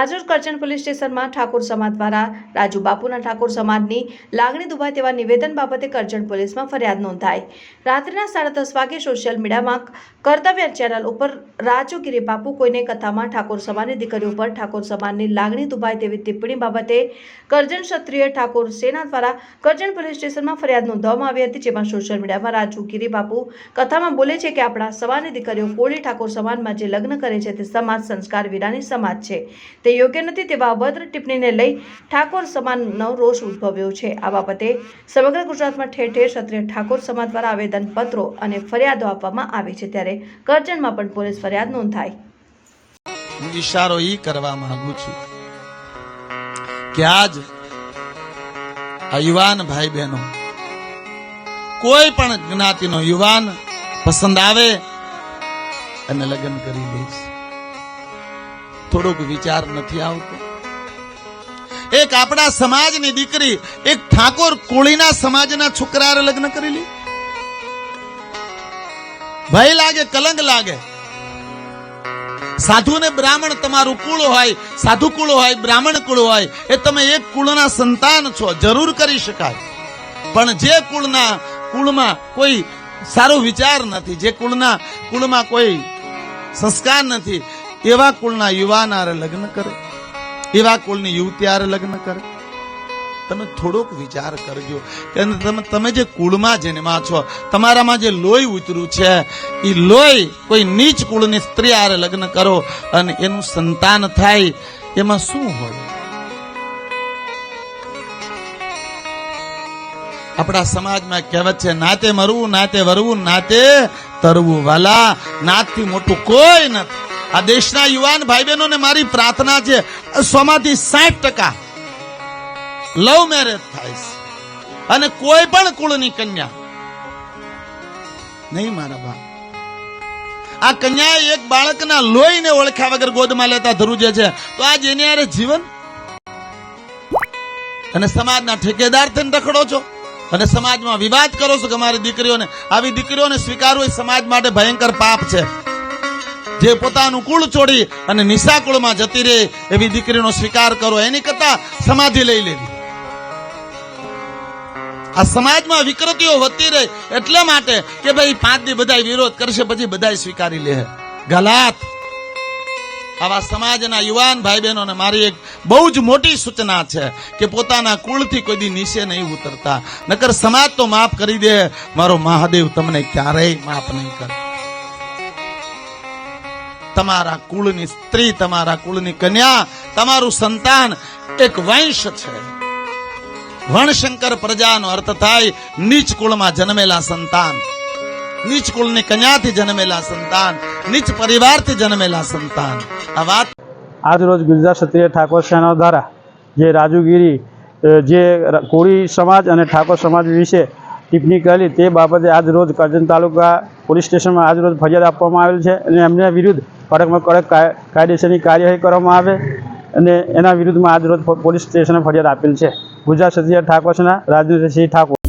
આજરોજ કરજણ પોલીસ સ્ટેશનમાં ઠાકોર સમાજ દ્વારા રાજુ બાપુના ઠાકોર સમાજની લાગણી દુભાય તેવા નિવેદન બાબતે કરજણ પોલીસમાં ફરિયાદ નોંધાઈ. રાત્રિના સાડા દસ વાગે સોશિયલ મીડિયામાં કર્તવ્ય ચેનલ ઉપર રાજુગીરી બાપુ કોઈને કથામાં ઠાકોર સમાજની દીકરી પર ઠાકોર સમાજની લાગણી દુભાય તેવી ટિપ્પણી બાબતે કરજણ ક્ષત્રિય ઠાકોર સેના દ્વારા કરજણ પોલીસ સ્ટેશનમાં ફરિયાદ નોંધવામાં આવી હતી, જેમાં સોશિયલ મીડિયામાં રાજુ બાપુ કથામાં બોલે છે કે આપણા સમાજની દીકરીઓ કોળી ઠાકોર સમાજમાં જે લગ્ન કરે છે તે સમાજ સંસ્કાર વિરાની સમાજ છે. તે યોગ્ય નથી તેવા અભદ્ર ટિપ્પણીને લઈ ઠાકોર સમાજનો રોષ ઉદ્ભવ્યો છે. આ બાબતે સમગ્ર ગુજરાતમાં ઠેર ઠેર ક્ષત્રિય ઠાકોર સમાજ દ્વારા આવેદનપત્રો અને ફરિયાદો આપવામાં આવી છે. ત્યારે કરજણમાં પણ પોલીસ ફરિયાદ નોંધાઈ. હું ઈશારો ઈ કરવા માંગુ છું કે આજ યુવાન ભાઈ બહેનો કોઈ પણ જ્ઞાતિનો યુવાન પસંદ આવે અને લગ્ન કરી દઈશ. થોડોક વિચાર નથી આવતો. એક આપણા સમાજની દીકરી, એક ઠાકોર કોળીના સમાજના છોકરા લગ્ન કરી લી. ભય લાગે, કલંક લાગે. સાધુ ને બ્રાહ્મણ તમારું કુળ હોય, સાધુ કુળ હોય, બ્રાહ્મણ કુળ હોય, એ તમે એક કુળના સંતાન છો, જરૂર કરી શકાય. પણ જે કુળના કુળમાં કોઈ સારો વિચાર નથી, જે કુળના કુળમાં કોઈ સંસ્કાર નથી એવા કુળના યુવાન આરે લગ્ન કરે, એવા કુળની યુવતી આરે લગ્ન કરે. તમે થોડોક વિચાર કરજો કે તમે તમે જે કુળમાં જન્મા છો, તમારામાં જે લોહી ઉતર્યું છે એ લોહી કોઈ નીચ કુળની સ્ત્રી આરે લગ્ન કરો અને એનું સંતાન થાય, એમાં શું હોય? આપણા સમાજમાં કહેવત છે, નાતે મરવું, નાતે વરવું, નાતે તરવું વાલા. નાતથી મોટું કોઈ નથી. આ દેશના યુવાન ભાઈ બહેનોને મારી પ્રાર્થના છે, સોમાંથી સાઠ ટકા લવ મેરેજ થાય અને કોઈ પણ કુળની કન્યા. નહીં મારા બા. આ કન્યા એક બાળકના લોહીને ઓળખ્યા વગર ગોદમાં લેતા ધરુજે છે. તો આજ એની યારે જીવન? અને સમાજના ઠેકેદાર થઈને રખડો છો? અને સમાજમાં વિવાદ કરો છો કે મારી દીકરીઓને? આવી દીકરીઓને સ્વીકારવું એ સમાજ માટે ભયંકર પાપ છે. જે પોતાનું કુળ છોડી અને નિશા કુળમાં જતી રહે એવી દીકરીનો સ્વીકાર કરો. એની કરતા સમાધિ લઈ લેવી. આ સમાજમાં વિકૃતિઓ વધતી રહે એટલા માટે કે ભાઈ પાંચ દી બધા વિરોધ કરશે, પછી બધા સ્વીકારી લે. ગલાત. આવા સમાજના યુવાન ભાઈ બહેનોને મારી એક બહુ જ મોટી સૂચના છે કે પોતાના કુળથી કોઈ દી નીચે નહીં ઉતરતા. નકર સમાજ તો માફ કરી દે. મારો મહાદેવ તમને ક્યારેય માફ નહીં કરે તમારા કુળની સ્ત્રી, તમારા કુળની કન્યા, તમારું સંતાન એક વંશ છે. વણશંકર પ્રજાનો અર્થ થાય નીચ કુળમાં જન્મેલા સંતાન. નીચ કુળની કન્યાથી જન્મેલા સંતાન, નીચ પરિવારથી જન્મેલા સંતાન. આ વાત આજ રોજ ગુજરાત ક્ષત્રિય ઠાકોર સેના દ્વારા જે રાજુગીરી જે કોળી સમાજ અને ઠાકોર સમાજ વિશે ટિપ્પણી કરેલી તે બાબતે આજ રોજ કરજણ તાલુકા પોલીસ સ્ટેશનમાં આજ રોજ ફરિયાદ આપવામાં આવેલ છે અને એમના વિરુદ્ધ કડકમાં કડક કાયદેસરની કાર્યવાહી કરવામાં આવે અને એના વિરુદ્ધમાં આજ રોજ પોલીસ સ્ટેશને ફરિયાદ આપેલ છે. ગુજરાત ક્ષત્રિય ઠાકોરના રાજેન્દ્રસિંહ ઠાકોર.